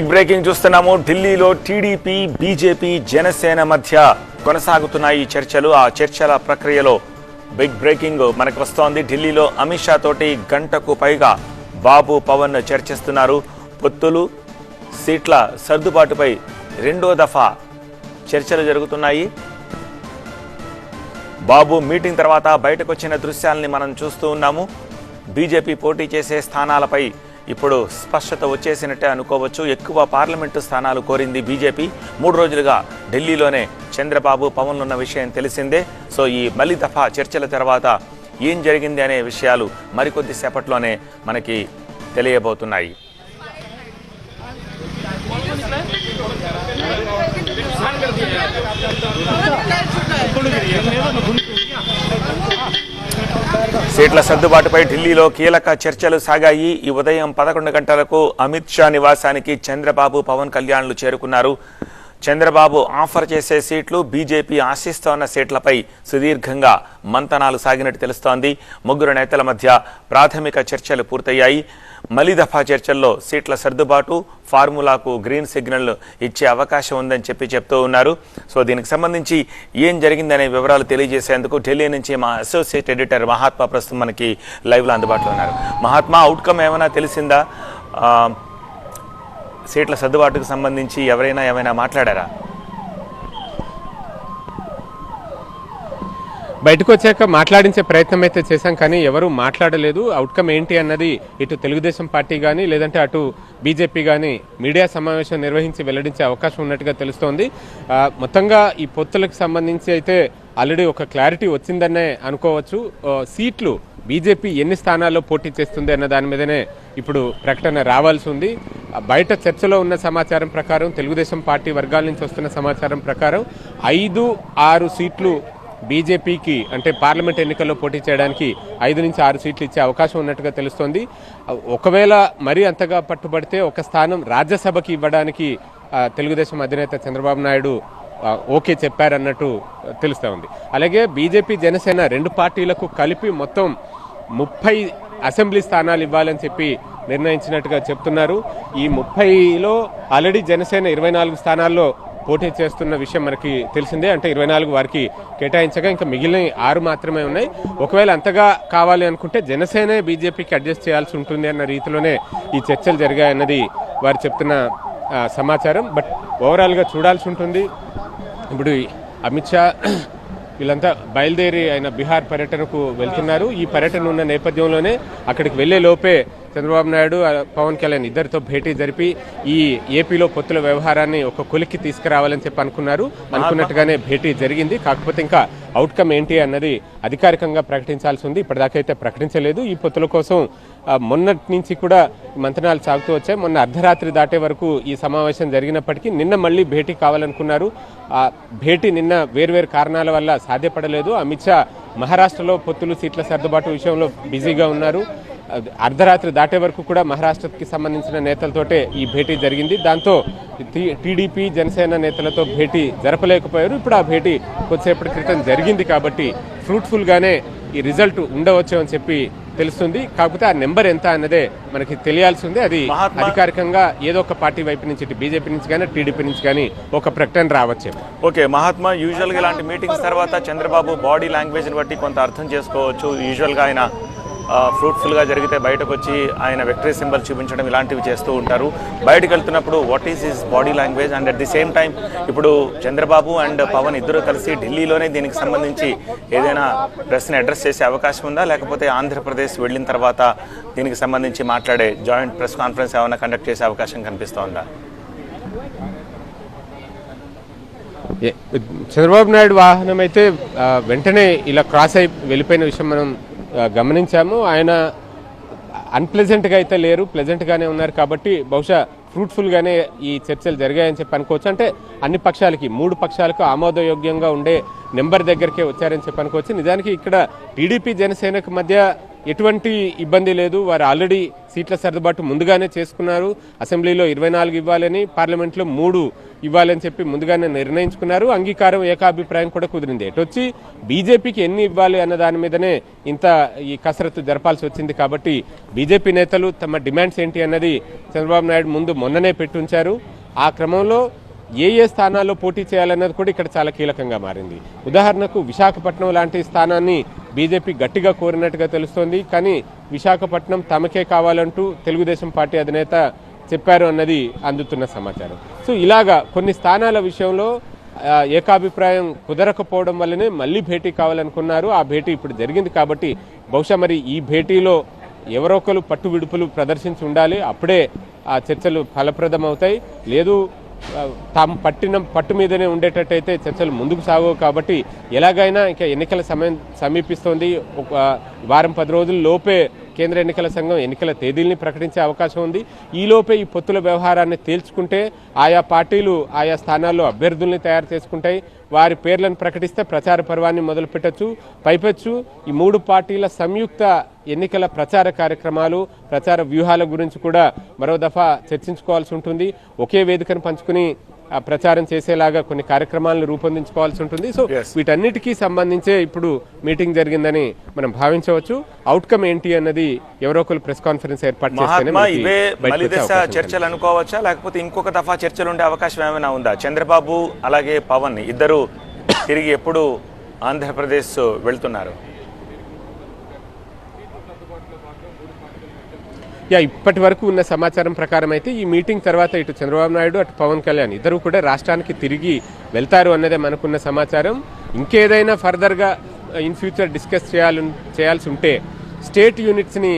Big breaking చూస్తున్నాము. ఢిల్లీలో TDP BJP Janasena మధ్య కొనసాగుతున్నాయి ఈ చర్చలు. ఆ చర్చల ప్రక్రియలో బిగ్ బ్రేకింగ్ మనకు వస్తోంది. ఢిల్లీలో అమిత్ షా తోటి గంటకు పైగా బాబు పవన్ చర్చిస్తున్నారు. పొత్తులు సీట్ల సర్దుబాటుపై రెండో దఫా చర్చలు జరుగుతున్నాయి. బాబు మీటింగ్ తర్వాత బయటకు వచ్చిన దృశ్యాలని మనం చూస్తూ ఉన్నాము. బీజేపీ పోటీ చేసే స్థానాలపై ఇప్పుడు స్పష్టత వచ్చేసినట్టే అనుకోవచ్చు. ఎక్కువ పార్లమెంటు స్థానాలు కోరింది బీజేపీ. మూడు రోజులుగా ఢిల్లీలోనే చంద్రబాబు పవన్లు ఉన్న విషయం తెలిసిందే. సో ఈ మళ్ళీ దఫా చర్చల తర్వాత ఏం జరిగింది అనే విషయాలు మరికొద్ది సేపట్లోనే మనకి తెలియబోతున్నాయి. సీట్ల సర్దుబాటుపై ఢిల్లీలో కీలక చర్చలు సాగాయి. ఈ ఉదయం పదకొండు గంటలకు అమిత్ షా నివాసానికి చంద్రబాబు పవన్ కళ్యాణ్లు చేరుకున్నారు. చంద్రబాబు ఆఫర్ చేసే సీట్లు బీజేపీ ఆశిస్తోన్న సీట్లపై సుదీర్ఘంగా మంతనాలు సాగినట్టు తెలుస్తోంది. ముగ్గురు నేతల మధ్య ప్రాథమిక చర్చలు పూర్తయ్యాయి. మలిదఫా చర్చల్లో సీట్ల సర్దుబాటు ఫార్ములాకు గ్రీన్ సిగ్నల్ ఇచ్చే అవకాశం ఉందని చెప్పి చెప్తూ ఉన్నారు. సో దీనికి సంబంధించి ఏం జరిగిందనే వివరాలు తెలియజేసేందుకు ఢిల్లీ నుంచి మా అసోసియేట్ ఎడిటర్ మహాత్మా ప్రస్తుతం మనకి లైవ్లో అందుబాటులో ఉన్నారు. మహాత్మా అవుట్కమ్ ఏమైనా తెలిసిందా? సీట్ల సర్దుబాటుకు సంబంధించి ఎవరైనా ఏమైనా మాట్లాడారా? బయటకు వచ్చాక మాట్లాడించే ప్రయత్నం అయితే చేశాం కానీ ఎవరు మాట్లాడలేదు. అవుట్కమ్ ఏంటి అన్నది ఇటు తెలుగుదేశం పార్టీ కానీ లేదంటే అటు బీజేపీ కానీ మీడియా సమావేశం నిర్వహించి వెల్లడించే అవకాశం ఉన్నట్టుగా తెలుస్తోంది. మొత్తంగా ఈ పొత్తులకు సంబంధించి అయితే ఆల్రెడీ ఒక క్లారిటీ వచ్చిందనే అనుకోవచ్చు. సీట్లు బీజేపీ ఎన్ని స్థానాల్లో పోటీ చేస్తుంది అన్న దాని మీదనే ఇప్పుడు ప్రకటన రావాల్సి ఉంది. బయట చర్చలో ఉన్న సమాచారం ప్రకారం తెలుగుదేశం పార్టీ వర్గాల నుంచి వస్తున్న సమాచారం ప్రకారం ఐదు ఆరు సీట్లు బీజేపీకి అంటే పార్లమెంట్ ఎన్నికల్లో పోటీ చేయడానికి ఐదు నుంచి ఆరు సీట్లు ఇచ్చే అవకాశం ఉన్నట్టుగా తెలుస్తోంది. ఒకవేళ మరీ అంతగా పట్టుబడితే ఒక స్థానం రాజ్యసభకి ఇవ్వడానికి తెలుగుదేశం అధినేత చంద్రబాబు నాయుడు ఓకే చెప్పారన్నట్టు తెలుస్తూ ఉంది. అలాగే బీజేపీ జనసేన రెండు పార్టీలకు కలిపి మొత్తం ముప్పై అసెంబ్లీ స్థానాలు ఇవ్వాలని చెప్పి నిర్ణయించినట్టుగా చెప్తున్నారు. ఈ ముప్పైలో ఆల్రెడీ జనసేన ఇరవై నాలుగు స్థానాల్లో పోటీ చేస్తున్న విషయం మనకి తెలిసిందే. అంటే ఇరవై నాలుగు వారికి కేటాయించగా ఇంకా మిగిలిన ఆరు మాత్రమే ఉన్నాయి. ఒకవేళ అంతగా కావాలి అనుకుంటే జనసేనే బీజేపీకి అడ్జస్ట్ చేయాల్సి ఉంటుంది అన్న రీతిలోనే ఈ చర్చలు జరిగాయన్నది వారు చెప్తున్న సమాచారం. బట్ ఓవరాల్గా చూడాల్సి ఉంటుంది. ఇప్పుడు అమిత్ షా వీళ్ళంతా బయలుదేరి ఆయన బీహార్ పర్యటనకు వెళ్తున్నారు. ఈ పర్యటన ఉన్న నేపథ్యంలోనే అక్కడికి వెళ్ళే లోపే చంద్రబాబు నాయుడు ఆ, పవన్ కళ్యాణ్ ఇద్దరితో భేటీ జరిపి ఈ ఏపీలో పొత్తుల వ్యవహారాన్ని ఒక కొలిక్కి తీసుకురావాలని చెప్పి అనుకున్నారు. అనుకున్నట్టుగానే భేటీ జరిగింది. కాకపోతే ఇంకా అవుట్కమ్ ఏంటి అన్నది అధికారికంగా ప్రకటించాల్సి ఉంది. ఇప్పటిదాకైతే ప్రకటించలేదు. ఈ పొత్తుల కోసం మొన్నటి నుంచి కూడా మంతనాలు సాగుతూ వచ్చాయి. మొన్న అర్ధరాత్రి దాటే వరకు ఈ సమావేశం జరిగినప్పటికీ నిన్న మళ్ళీ భేటీ కావాలనుకున్నారు. ఆ భేటీ నిన్న వేర్వేరు కారణాల వల్ల సాధ్యపడలేదు. అమిత్ షా మహారాష్ట్రలో పొత్తులు సీట్ల సర్దుబాటు విషయంలో బిజీగా ఉన్నారు. అర్ధరాత్రి దాటే వరకు కూడా మహారాష్ట్రకి సంబంధించిన నేతలతోటే ఈ భేటీ జరిగింది. దాంతో టీడీపీ జనసేన నేతలతో భేటీ జరపలేకపోయారు. ఇప్పుడు ఆ భేటీ కొద్దిసేపటి క్రితం జరిగింది కాబట్టి ఫ్రూట్ఫుల్ గానే ఈ రిజల్ట్ ఉండవచ్చు అని చెప్పి తెలుస్తుంది. కాకపోతే ఆ నెంబర్ ఎంత అన్నదే మనకి తెలియాల్సి ఉంది. అది అధికారికంగా ఏదో ఒక పార్టీ వైపు నుంచి బీజేపీ నుంచి కానీ టీడీపీ నుంచి కానీ ఒక ప్రకటన రావచ్చేమో. ఓకే మహాత్మా యూజువల్గా ఇలాంటి మీటింగ్స్ తర్వాత చంద్రబాబు బాడీ లాంగ్వేజ్ని బట్టి కొంత అర్థం చేసుకోవచ్చు. యూజువల్గా ఆయన ఫ్రూట్ఫుల్గా జరిగితే బయటకు వచ్చి ఆయన విక్టరీ సింబల్ చూపించడం ఇలాంటివి చేస్తూ ఉంటారు. బయటకు వెళ్తున్నప్పుడు what is his body language and at the same time ఇప్పుడు చంద్రబాబు అండ్ పవన్ ఇద్దరు కలిసి ఢిల్లీలోనే దీనికి సంబంధించి ఏదైనా ప్రెస్ని అడ్రస్ చేసే అవకాశం ఉందా? లేకపోతే ఆంధ్రప్రదేశ్ వెళ్ళిన తర్వాత దీనికి సంబంధించి మాట్లాడే జాయింట్ ప్రెస్ కాన్ఫరెన్స్ ఏమైనా కండక్ట్ చేసే అవకాశం కనిపిస్తోందా? చంద్రబాబు నాయుడు వాహనం అయితే వెంటనే ఇలా క్రాస్ అయి వెళ్ళిపోయిన విషయం మనం గమనించాము. ఆయన అన్ప్లెజెంట్గా అయితే లేరు ప్లెజెంట్గానే ఉన్నారు కాబట్టి బహుశా ఫ్రూట్ఫుల్గానే ఈ చర్చలు జరిగాయని చెప్పి అనుకోవచ్చు. అంటే అన్ని పక్షాలకి మూడు పక్షాలకు ఆమోదయోగ్యంగా ఉండే నెంబర్ దగ్గరికే వచ్చారని చెప్పి అనుకోవచ్చు. నిజానికి ఇక్కడ టీడీపీ జనసేనకు మధ్య ఎటువంటి ఇబ్బంది లేదు. వారు ఆల్రెడీ సీట్ల సర్దుబాటు ముందుగానే చేసుకున్నారు. అసెంబ్లీలో ఇరవై నాలుగు ఇవ్వాలని పార్లమెంట్లో మూడు ఇవ్వాలని చెప్పి ముందుగానే నిర్ణయించుకున్నారు. అంగీకారం ఏకాభిప్రాయం కూడా కుదిరింది. ఎటొచ్చి బీజేపీకి ఎన్ని ఇవ్వాలి అన్న దాని మీదనే ఇంత ఈ కసరత్తు జరపాల్సి వచ్చింది కాబట్టి బీజేపీ నేతలు తమ డిమాండ్స్ ఏంటి అన్నది చంద్రబాబు నాయుడు ముందు మొన్ననే పెట్టుంచారు. ఆ క్రమంలో ఏ ఏ స్థానాల్లో పోటీ చేయాలన్నది కూడా ఇక్కడ చాలా కీలకంగా మారింది. ఉదాహరణకు విశాఖపట్నం లాంటి స్థానాన్ని బీజేపీ గట్టిగా కోరినట్టుగా తెలుస్తోంది. కానీ విశాఖపట్నం తమకే కావాలంటూ తెలుగుదేశం పార్టీ అధినేత చెప్పారు అన్నది అందుతున్న సమాచారం. సో ఇలాగా కొన్ని స్థానాల విషయంలో ఏకాభిప్రాయం కుదరకపోవడం వల్లనే మళ్ళీ భేటీ కావాలనుకున్నారు. ఆ భేటీ ఇప్పుడు జరిగింది కాబట్టి బహుశా మరి ఈ భేటీలో ఎవరో ఒకరు పట్టు విడుపులు ప్రదర్శించి ఉండాలి. అప్పుడే ఆ చర్చలు ఫలప్రదం అవుతాయి లేదు తాము పట్టిన పట్టు మీదనే ఉండేటట్టయితే చర్చలు ముందుకు సాగవు కాబట్టి ఎలాగైనా ఇంకా ఎన్నికల సమయం సమీపిస్తోంది. ఒక వారం పది రోజుల లోపే కేంద్ర ఎన్నికల సంఘం ఎన్నికల తేదీల్ని ప్రకటించే అవకాశం ఉంది. ఈ లోపే ఈ పొత్తుల వ్యవహారాన్ని తేల్చుకుంటే ఆయా పార్టీలు ఆయా స్థానాల్లో అభ్యర్థుల్ని తయారు చేసుకుంటాయి. వారి పేర్లను ప్రకటిస్తే ప్రచార పర్వాన్ని మొదలుపెట్టచ్చు. పైపెచ్చు. ఈ మూడు పార్టీల సంయుక్త ఎన్నికల ప్రచార కార్యక్రమాలు ప్రచార వ్యూహాల గురించి కూడా మరో దఫా చర్చించుకోవాల్సి ఉంటుంది. ఒకే వేదికను పంచుకుని ప్రచారం చేసేలాగా కొన్ని కార్యక్రమాలను రూపొందించుకోవాల్సి ఉంటుంది. సో. వీటన్నిటికీ సంబంధించే ఇప్పుడు మీటింగ్ జరిగిందని మనం భావించవచ్చు. అవుట్కమ్ ఏంటి అన్నది ఎవరో ఒకరు ప్రెస్ కాన్ఫరెన్స్ ఏర్పాటు చర్చలు అనుకోవచ్చా? లేకపోతే ఇంకొక దఫా చర్చలు ఉండే అవకాశం ఏమైనా ఉందా? చంద్రబాబు అలాగే పవన్ ఇద్దరు తిరిగి ఎప్పుడు ఆంధ్రప్రదేశ్ వెళ్తున్నారు? యా ఇప్పటి వరకు ఉన్న సమాచారం ప్రకారం అయితే ఈ మీటింగ్ తర్వాత ఇటు చంద్రబాబు నాయుడు అటు పవన్ కళ్యాణ్ ఇద్దరు కూడా రాష్ట్రానికి తిరిగి వెళ్తారు అన్నదే మనకున్న సమాచారం. ఇంకేదైనా ఫర్దర్గా ఇన్ ఫ్యూచర్ డిస్కస్ చేయాలి చేయాల్సి ఉంటే స్టేట్ యూనిట్స్ని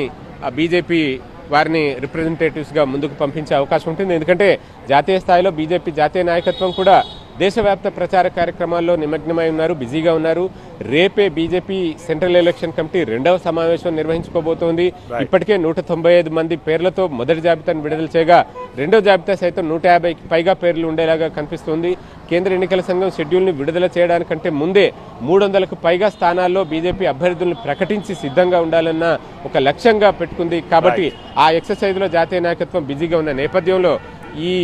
బీజేపీ వారిని రిప్రజెంటేటివ్స్గా ముందుకు పంపించే అవకాశం ఉంటుంది. ఎందుకంటే జాతీయ స్థాయిలో బీజేపీ జాతీయ నాయకత్వం కూడా దేశవ్యాప్త ప్రచార కార్యక్రమాల్లో నిమగ్నమై ఉన్నారు బిజీగా ఉన్నారు. రేపే బీజేపీ సెంట్రల్ ఎలక్షన్ కమిటీ రెండవ సమావేశం నిర్వహించుకోబోతోంది. ఇప్పటికే నూట తొంభై ఐదు మంది పేర్లతో మొదటి జాబితాను విడుదల చేయగా రెండో జాబితా సైతం నూట యాభైకి పైగా పేర్లు ఉండేలాగా కనిపిస్తుంది. కేంద్ర ఎన్నికల సంఘం షెడ్యూల్ని విడుదల చేయడానికంటే ముందే మూడు వందలకు పైగా స్థానాల్లో బీజేపీ అభ్యర్థులను ప్రకటించి సిద్ధంగా ఉండాలన్న ఒక లక్ష్యంగా పెట్టుకుంది. కాబట్టి ఆ ఎక్సర్సైజ్లో జాతీయ నాయకత్వం బిజీగా ఉన్న నేపథ్యంలో ఈ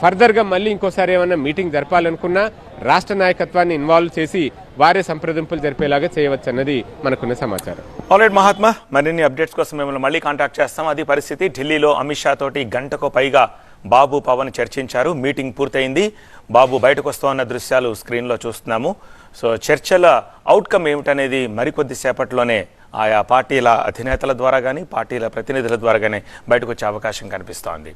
ఫర్దర్గా మళ్ళీ ఇంకోసారి ఏమన్నా మీటింగ్ జరపాలనుకున్నా రాష్ట్ర నాయకత్వాన్ని ఇన్వాల్వ్ చేసి వారే సంప్రదింపులు జరిపేలాగా చేయవచ్చు అన్నది మనకున్న సమాచారం. ఆల్రెడీ మహాత్మా మరిన్ని అప్డేట్స్ కోసం మిమ్మల్ని మళ్ళీ కాంటాక్ట్ చేస్తాం. అది పరిస్థితి ఢిల్లీలో అమిత్ షా తోటి గంటకు పైగా బాబు పవన్ చర్చించారు. మీటింగ్ పూర్తయింది. బాబు బయటకు వస్తున్న దృశ్యాలు స్క్రీన్లో చూస్తున్నాము. సో చర్చల అవుట్కమ్ ఏమిటనేది మరికొద్ది సేపట్లోనే ఆయా పార్టీల అధినేతల ద్వారా కానీ పార్టీల ప్రతినిధుల ద్వారా కానీ బయటకు వచ్చే అవకాశం కనిపిస్తోంది.